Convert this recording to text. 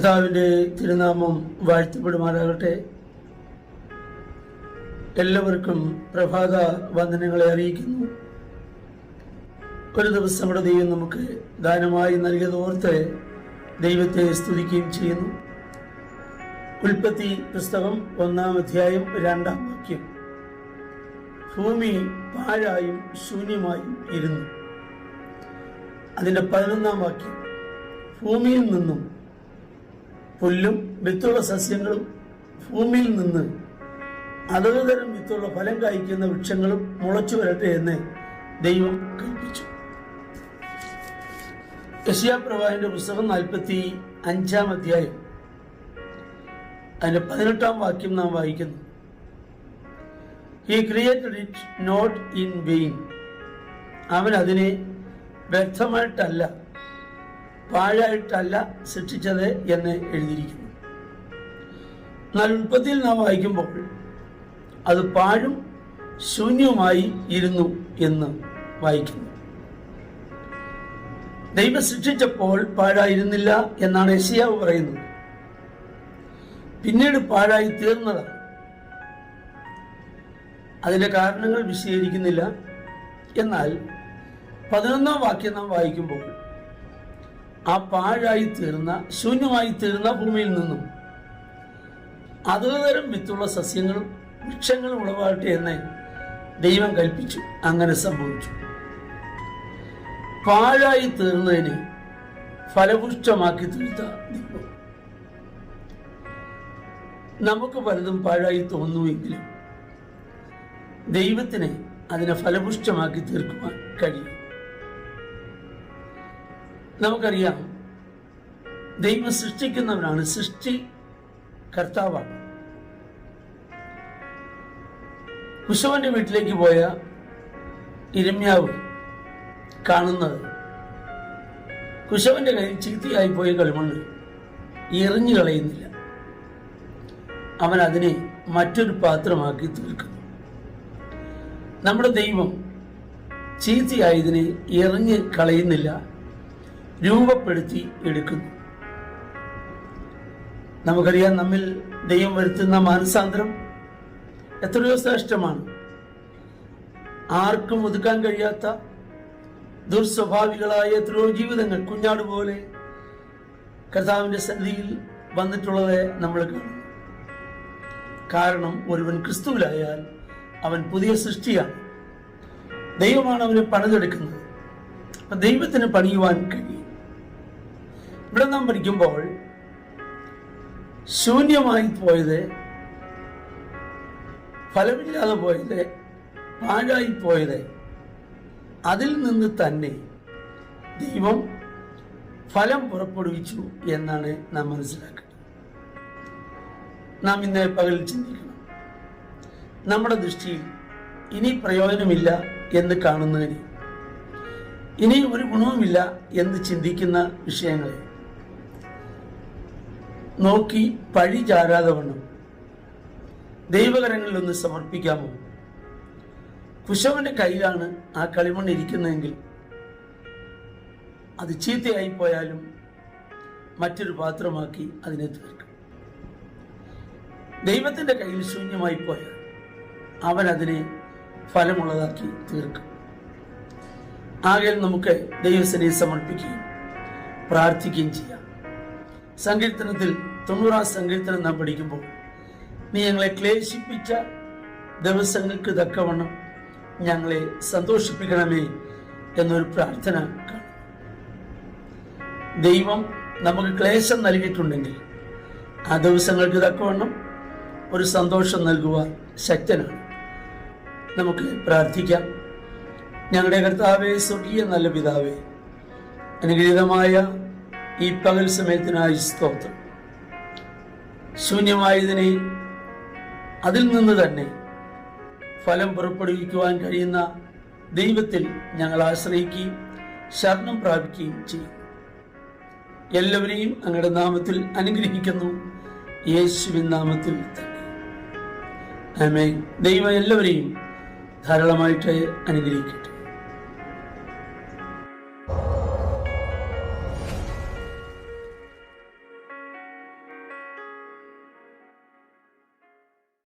കർത്താവിന്റെ തിരുനാമം വാഴ്ത്തപ്പെടുമാറാകട്ടെ. എല്ലാവർക്കും പ്രഭാത വന്ദനങ്ങളെ അറിയിക്കുന്നു. ഒരു ദിവസം കൂടെ ദൈവം നമുക്ക് ദാനമായി നൽകിയതോർത്ത് ദൈവത്തെ സ്തുതിക്കുകയും ചെയ്യുന്നു. ഉൽപ്പത്തി പുസ്തകം ഒന്നാം അധ്യായം രണ്ടാം വാക്യം. ഭൂമി പാഴായും ശൂന്യമായും ഇരുന്നു. അതിന്റെ പതിനൊന്നാം വാക്യം. ഭൂമിയിൽ നിന്നും പുല്ലും വിത്തുള്ള സസ്യങ്ങളും ഭൂമിയിൽ നിന്ന് അതത് തരം വിത്തുള്ള ഫലം കായ്ക്കുന്ന വൃക്ഷങ്ങളും മുളച്ചു വരട്ടെ എന്ന് ദൈവം കൽപ്പിച്ചു. യശയാപ്രവാഹിന്റെ പുസ്തകം നാൽപ്പത്തി അഞ്ചാം അധ്യായം. അതിന്റെ പതിനെട്ടാം വാക്യം നാം വായിക്കുന്നു. ഈ created it not in vain അവൻ അതിനെ വ്യർത്ഥമായിട്ടല്ല പാഴായിട്ടല്ല സൃഷ്ടിച്ചത് എന്ന് എഴുതിയിരിക്കുന്നു. എന്നാൽ ഉൽപ്പത്തിയിൽ നാം വായിക്കുമ്പോൾ അത് പാഴും ശൂന്യവുമായി ഇരുന്നു എന്ന് വായിക്കുന്നു. ദൈവം സൃഷ്ടിച്ചപ്പോൾ പാഴായിരുന്നില്ല എന്നാണ് യശിയാവ് പറയുന്നത്. പിന്നീട് പാഴായി തീർന്നതാണ് അതിന്റെ കാരണങ്ങൾ വിശദീകരിക്കുന്നില്ല. എന്നാൽ പതിനൊന്നാം വാക്യം നാം വായിക്കുമ്പോൾ ആ പാഴായി തീർന്ന ശൂന്യമായി തീർന്ന ഭൂമിയിൽ നിന്നും അതേതരം വിത്തുള്ള സസ്യങ്ങളും വൃക്ഷങ്ങളും ഉളവാകട്ടെ എന്ന് ദൈവം കൽപ്പിച്ചു. അങ്ങനെ സംഭവിച്ചു. പാഴായി തീർന്നതിനെ ഫലപുഷ്ടമാക്കി തീർത്ത നമുക്ക് പലതും പാഴായി തോന്നുമെങ്കിലും ദൈവത്തിന് അതിനെ ഫലപുഷ്ടമാക്കി തീർക്കുവാൻ കഴിയും. നമുക്കറിയാം ദൈവം സൃഷ്ടിക്കുന്നവനാണ് സൃഷ്ടി കർത്താവാണ്. കുശവന്റെ വീട്ടിലേക്ക് പോയ ഇരമ്യാവ് കാണുന്നത് കുശവന്റെ കയ്യിൽ ചീത്തയായി പോയ കളിമണ്ണ് എറിഞ്ഞു കളയുന്നില്ല. അവൻ അതിനെ മറ്റൊരു പാത്രമാക്കി തീർക്കുന്നു. നമ്മുടെ ദൈവം ചീത്തയായതിനെ എറിഞ്ഞ് കളയുന്നില്ല. രൂപപ്പെടുത്തി എടുക്കുന്നു. നമുക്കറിയാം നമ്മിൽ ദൈവം വരുത്തുന്ന മാനസാന്തരം എത്രയോ ശ്രേഷ്ഠമാണ്. ആർക്കും ഒതുക്കാൻ കഴിയാത്ത ദുർസ്വഭാവികളായ എത്രയോ ജീവിതങ്ങൾ കുഞ്ഞാട് പോലെ കർത്താവിന്റെ സന്നിധിയിൽ വന്നിട്ടുള്ളത് നമ്മൾ കാണുന്നു. കാരണം ഒരുവൻ ക്രിസ്തുവിലായാൽ അവൻ പുതിയ സൃഷ്ടിയാണ്. ദൈവമാണ് അവനെ പണിതെടുക്കുന്നത്. അപ്പൊ ദൈവത്തിന് പണിയുവാൻ കഴിയും. ഇവിടെ നാം പഠിക്കുമ്പോൾ ശൂന്യമായി പോയത് ഫലമില്ലാതെ പോയത് പാഴായി പോയത് അതിൽ നിന്ന് തന്നെ ദൈവം ഫലം പുറപ്പെടുവിച്ചു എന്നാണ് നാം മനസ്സിലാക്കുന്നത് നാം ഇന്ന് പകൽ ചിന്തിക്കണം. നമ്മുടെ ദൃഷ്ടിയിൽ ഇനി പ്രയോജനമില്ല എന്ന് കാണുന്നതിന് ഇനി ഒരു ഗുണവുമില്ല എന്ന് ചിന്തിക്കുന്ന വിഷയങ്ങളെ നോക്കി പഴി ചാരാതെ വണ്ണം ദൈവകരങ്ങളിൽ ഒന്ന് സമർപ്പിക്കാമോ? കുശവന്റെ കയ്യിലാണ് ആ കളിമണ്ണ് ഇരിക്കുന്നതെങ്കിൽ അത് ചീത്തയായി പോയാലും മറ്റൊരു പാത്രമാക്കി അതിനെ തീർക്കും. ദൈവത്തിന്റെ കയ്യിൽ ശൂന്യമായി പോയാൽ അവൻ അതിനെ ഫലമുള്ളതാക്കി തീർക്കും. ആകെ നമുക്ക് ദൈവസനെ സമർപ്പിക്കുകയും പ്രാർത്ഥിക്കുകയും ചെയ്യാം. സങ്കീർത്തനത്തിൽ തൊണ്ണൂറാം സങ്കീർത്തനം നാം പഠിക്കുമ്പോൾ നീ ഞങ്ങളെ ക്ലേശിപ്പിച്ച ദിവസങ്ങൾക്ക് തക്കവണ്ണം ഞങ്ങളെ സന്തോഷിപ്പിക്കണമേ എന്നൊരു പ്രാർത്ഥന ദൈവം നമുക്ക് ക്ലേശം നൽകിയിട്ടുണ്ടെങ്കിൽ ആ ദിവസങ്ങൾക്ക് തക്കവണ്ണം ഒരു സന്തോഷം നൽകുവാൻ ശക്തനാണ്. നമുക്ക് പ്രാർത്ഥിക്കാം. ഞങ്ങളുടെ കർത്താവെ സ്വർഗീയ നല്ല പിതാവേ അനുഗ്രഹീതമായ ഈ പകൽ സമയത്തിനായി സ്തോത്രം. ശൂന്യമായതിനെ അതിൽ നിന്ന് തന്നെ ഫലം പുറപ്പെടുവിക്കുവാൻ കഴിയുന്ന ദൈവത്തിൽ ഞങ്ങൾ ആശ്രയിക്കുകയും ശരണം പ്രാപിക്കുകയും ചെയ്യും. എല്ലാവരെയും അങ്ങയുടെ നാമത്തിൽ അനുഗ്രഹിക്കുന്നു. യേശുവിൻ നാമത്തിൽ തന്നെ. ദൈവം എല്ലാവരെയും ധാരാളമായിട്ട് അനുഗ്രഹിക്കട്ടെ.